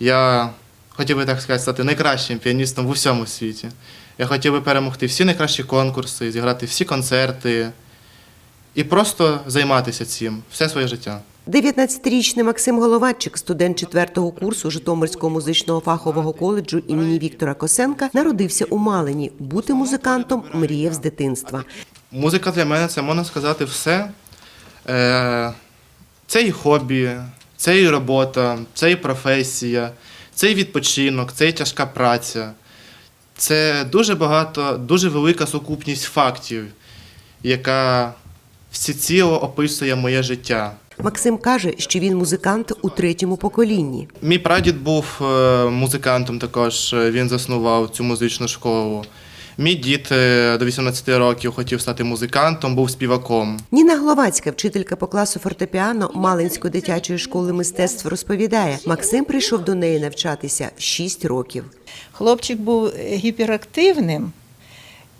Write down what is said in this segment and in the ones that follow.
Я хотів би так сказати, стати найкращим піаністом в усьому світі. Я хотів би перемогти всі найкращі конкурси, зіграти всі концерти і просто займатися цим все своє життя. 19-річний Максим Головатчик, студент 4-го курсу Житомирського музичного фахового коледжу імені Віктора Косенка, народився у Малині. Бути музикантом мріяв з дитинства. Музика для мене це можна сказати все. Е, Це і хобі, це і робота, це і професія, це і відпочинок, це і тяжка праця. Це дуже багато, дуже велика сукупність фактів, яка всеціло описує моє життя. Максим каже, що він музикант у третьому поколінні. Мій прадід був е, музикантом також, е, він заснував цю музичну школу. Мій дід е, до 18 років хотів стати музикантом, був співаком. Ніна Гловацька, вчителька по класу фортепіано Малинської дитячої школи мистецтв, розповідає, Максим прийшов до неї навчатися в 6 років. Хлопчик був гіперактивним,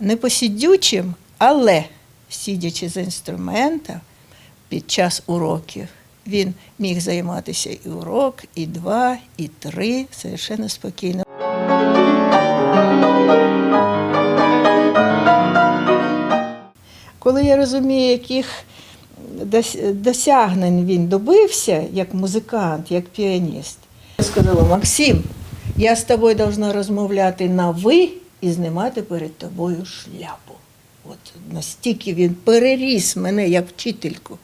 непосідючим, але сидячи за інструментом під час уроків, він міг займатися і урок, і два, і три, совершенно спокійно. Я розумію, яких досягнень він добився як музикант, як піаніст, я сказала, Максим, я з тобою повинна розмовляти на ви і знімати перед тобою шляпу. От настільки він переріс мене як вчительку,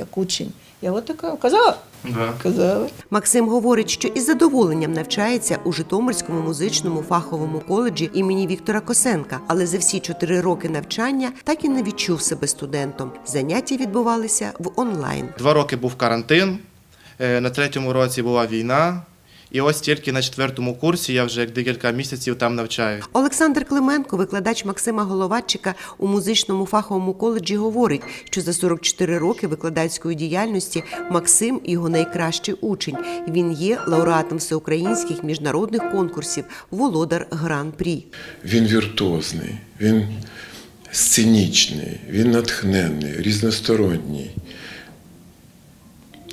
як учень. Я от така казала, казала. Максим говорить, що із задоволенням навчається у Житомирському музичному фаховому коледжі імені Віктора Косенка, але за всі чотири роки навчання так і не відчув себе студентом. Заняття відбувалися в онлайн. Два роки був карантин, е, на третьому році була війна, і ось тільки на четвертому курсі я вже як декілька місяців там навчаюсь. Олександр Клименко, викладач Максима Головатчика у музичному фаховому коледжі, говорить, що за 44 роки викладацької діяльності Максим його найкращий учень. Він є лауреатом всеукраїнських міжнародних конкурсів, володар гран-прі. Він віртуозний, він сценічний, він натхненний, різносторонній.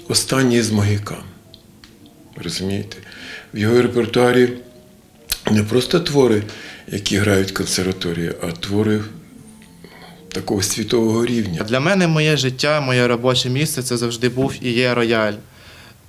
Останній з могікан. Розумієте? В його репертуарі не просто твори, які грають в консерваторії, а твори такого світового рівня. Для мене моє життя, моє робоче місце це завжди був і є рояль.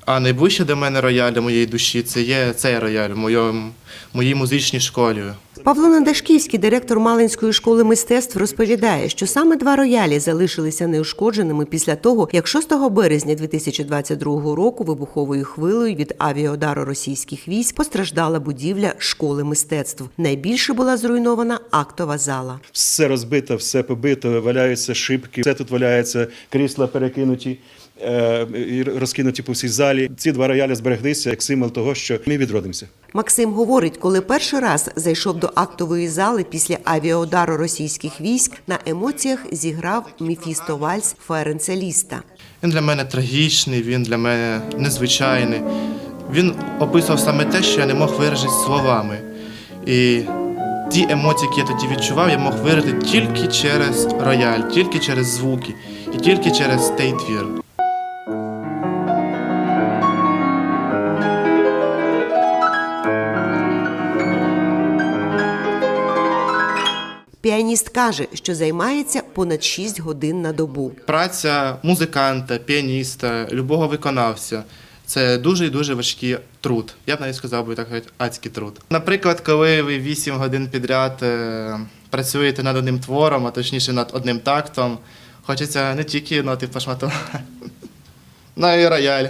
А найближче до мене рояль до моєї душі це є цей рояль в моєму, моїй музичній школі. Павло Надашківський, директор Малинської школи мистецтв, розповідає, що саме два роялі залишилися неушкодженими після того, як 6 березня 2022 року вибуховою хвилею від авіаудару російських військ постраждала будівля школи мистецтв. Найбільше була зруйнована актова зала. все розбито, все побито, валяються шибки, все тут валяється, крісла перекинуті. е, і Розкинуті по всій залі. Ці два роялі збереглися як символ того, що ми відродимося. Максим говорить, коли перший раз зайшов до актової зали після авіаудару російських військ, на емоціях зіграв Мефісто Вальс Ференца Ліста. Він для мене трагічний, він для мене незвичайний. Він описував саме те, що я не мог виразити словами. І ті емоції, які я тоді відчував, я мог виразити тільки через рояль, тільки через звуки і тільки через той твір. Піаніст каже, що займається понад 6 годин на добу. Праця музиканта, піаніста, любого виконавця це дуже і дуже важкий труд. Я б навіть сказав би так сказати, адський труд. Наприклад, коли ви 8 годин підряд е, працюєте над одним твором, а точніше над одним тактом, хочеться не тільки ноти пошматувати, але і рояль.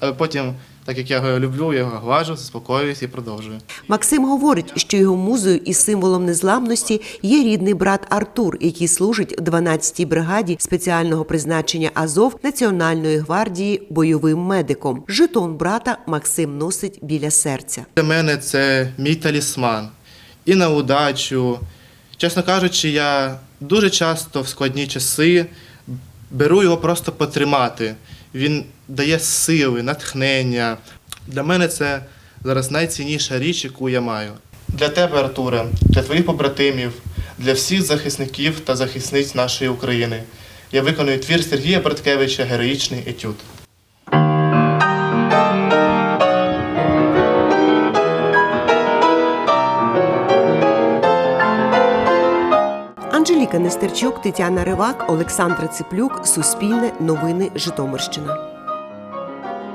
А потім, так як я його люблю, я його глажу, заспокоююсь і продовжую. Максим говорить, що його музою і символом незламності є рідний брат Артур, який служить у 12-й бригаді спеціального призначення Азов Національної гвардії бойовим медиком. Жетон брата Максим носить біля серця. Для мене це мій талісман. І на удачу. Чесно кажучи, я дуже часто в складні часи беру його просто потримати. Він дає сили, натхнення. Для мене це зараз найцінніша річ, яку я маю. Для тебе, Артуре, для твоїх побратимів, для всіх захисників та захисниць нашої України. Я виконую твір Сергія Браткевича Героїчний етюд. Нестерчук, Тетяна Ривак, Олександра Циплюк, Суспільне, Новини Житомирщина.